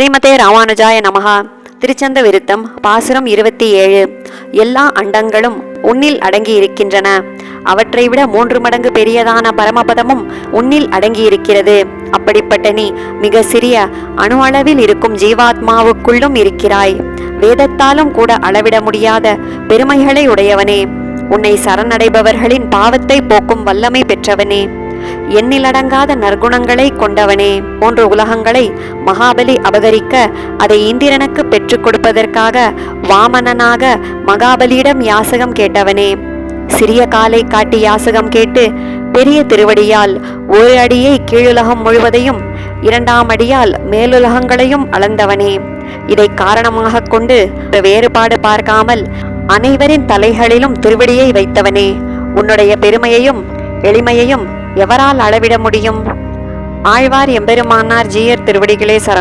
ஸ்ரீமதே ராமானுஜாய நமகா திருச்சந்த விருத்தம் பாசுரம் இருபத்தி ஏழு எல்லா அண்டங்களும் உன்னில் அடங்கி இருக்கின்றன அவற்றை விட மூன்று மடங்கு பெரியதான பரமபதமும் உன்னில் அடங்கி இருக்கிறது அப்படிப்பட்ட நீ மிக சிறிய அணு அளவில் இருக்கும் ஜீவாத்மாவுக்குள்ளும் இருக்கிறாய். வேதத்தாலும் கூட அளவிட முடியாத பெருமைகளை உடையவனே. உன்னை சரணடைபவர்களின் பாவத்தை போக்கும் வல்லமை பெற்றவனே. எண்ணிலடங்காத நற்குணங்களை கொண்டவனே. போன்ற உலகங்களை மகாபலி அபகரிக்க அதை இந்திரனுக்கு பெற்றுக் கொடுப்பதற்காக வாமனனாக மகாபலியிடம் யாசகம் கேட்டவனே. சிறிய காலை காட்டி யாசகம் கேட்டு பெரிய திருவடியால் ஒரு அடியை கீழுலகம் முழுவதையும் இரண்டாம் அடியால் மேலுலகங்களையும் அளந்தவனே. இதை காரணமாக கொண்டு வேறுபாடு பார்க்காமல் அனைவரின் தலைகளிலும் திருவடியை வைத்தவனே. உன்னுடைய பெருமையையும் எளிமையையும் எவரால் அளவிட முடியும்? ஆழ்வார் எம்பெருமானார் ஜீயர் திருவடிகளே சரணம்.